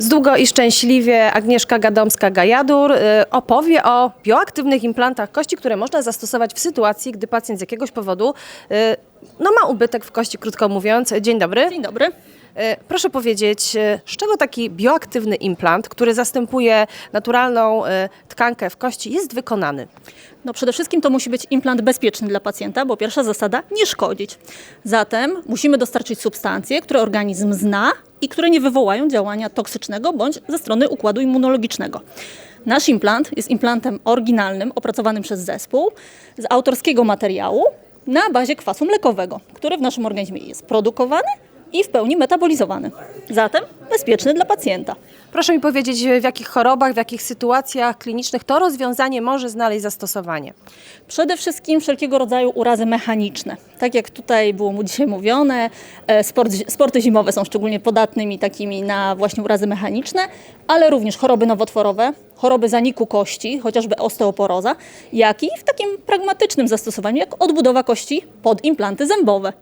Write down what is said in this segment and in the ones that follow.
Z długo i szczęśliwie Agnieszka Gadomska-Gajadur y, opowie o bioaktywnych implantach kości, które można zastosować w sytuacji, gdy pacjent z jakiegoś powodu y, no, ma ubytek w kości, krótko mówiąc. Dzień dobry. Dzień dobry. Y, Proszę powiedzieć, z czego taki bioaktywny implant, który zastępuje naturalną tkankę w kości, jest wykonany? No przede wszystkim to musi być implant bezpieczny dla pacjenta, bo pierwsza zasada nie szkodzić. Zatem musimy dostarczyć substancje, które organizm zna i które nie wywołają działania toksycznego bądź ze strony układu immunologicznego. Nasz implant jest implantem oryginalnym, opracowanym przez zespół z autorskiego materiału na bazie kwasu mlekowego, który w naszym organizmie jest produkowany i w pełni metabolizowany. Zatem bezpieczny dla pacjenta. Proszę mi powiedzieć, w jakich chorobach, w jakich sytuacjach klinicznych to rozwiązanie może znaleźć zastosowanie? Przede wszystkim wszelkiego rodzaju urazy mechaniczne. Tak jak tutaj było mu dzisiaj mówione, e, sport, sporty zimowe są szczególnie podatnymi takimi na właśnie urazy mechaniczne, ale również choroby nowotworowe, choroby zaniku kości, chociażby osteoporoza, jak i w takim pragmatycznym zastosowaniu, jak odbudowa kości pod implanty zębowe.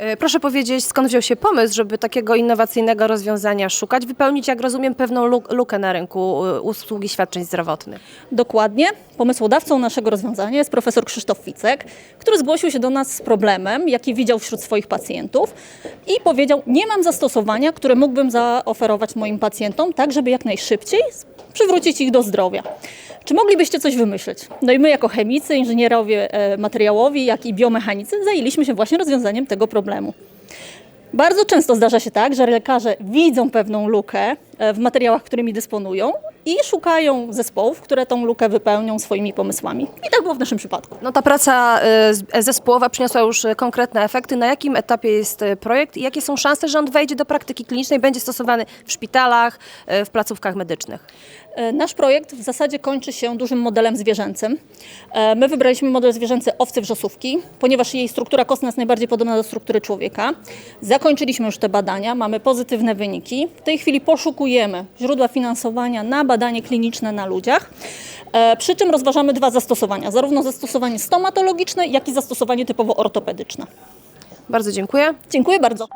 E, Proszę powiedzieć, skąd wziął się pomysł, żeby takiego innowacyjnego rozwiązania szukać, wypełnić, jak rozumiem, pewną luk- lukę na rynku e, usługi świadczeń zdrowotnych? Dokładnie. Pomysłodawcą naszego rozwiązania jest profesor Krzysztof Ficek, który zgłosił się do nas z problemem, jaki widział wśród swoich pacjentów i powiedział, nie mam zastosowania, które mógłbym zaoferować moim pacjentom, tak żeby jak najszybciej przywrócić ich do zdrowia. Czy moglibyście coś wymyśleć? No i my jako chemicy, inżynierowie e, materiałowi, jak i biomechanicy zajęliśmy się właśnie rozwiązaniem tego problemu. Bardzo często zdarza się tak, że lekarze widzą pewną lukę w materiałach, którymi dysponują i szukają zespołów, które tą lukę wypełnią swoimi pomysłami. I tak było w naszym przypadku. No ta praca e, z- zespołowa przyniosła już e, konkretne efekty. Na jakim etapie jest e, projekt i jakie są szanse, że on wejdzie do praktyki klinicznej, będzie stosowany w szpitalach, e, w placówkach medycznych? E, Nasz projekt w zasadzie kończy się dużym modelem zwierzęcym. E, My wybraliśmy model zwierzęcy owcy wrzosówki, ponieważ jej struktura kostna jest najbardziej podobna do struktury człowieka. Zakończyliśmy już te badania, mamy pozytywne wyniki. W tej chwili poszukujemy źródła finansowania na badanie kliniczne na ludziach. E, Przy czym rozważamy dwa zastosowania, zarówno zastosowanie stomatologiczne, jak i zastosowanie typowo ortopedyczne. Bardzo dziękuję. Dziękuję bardzo.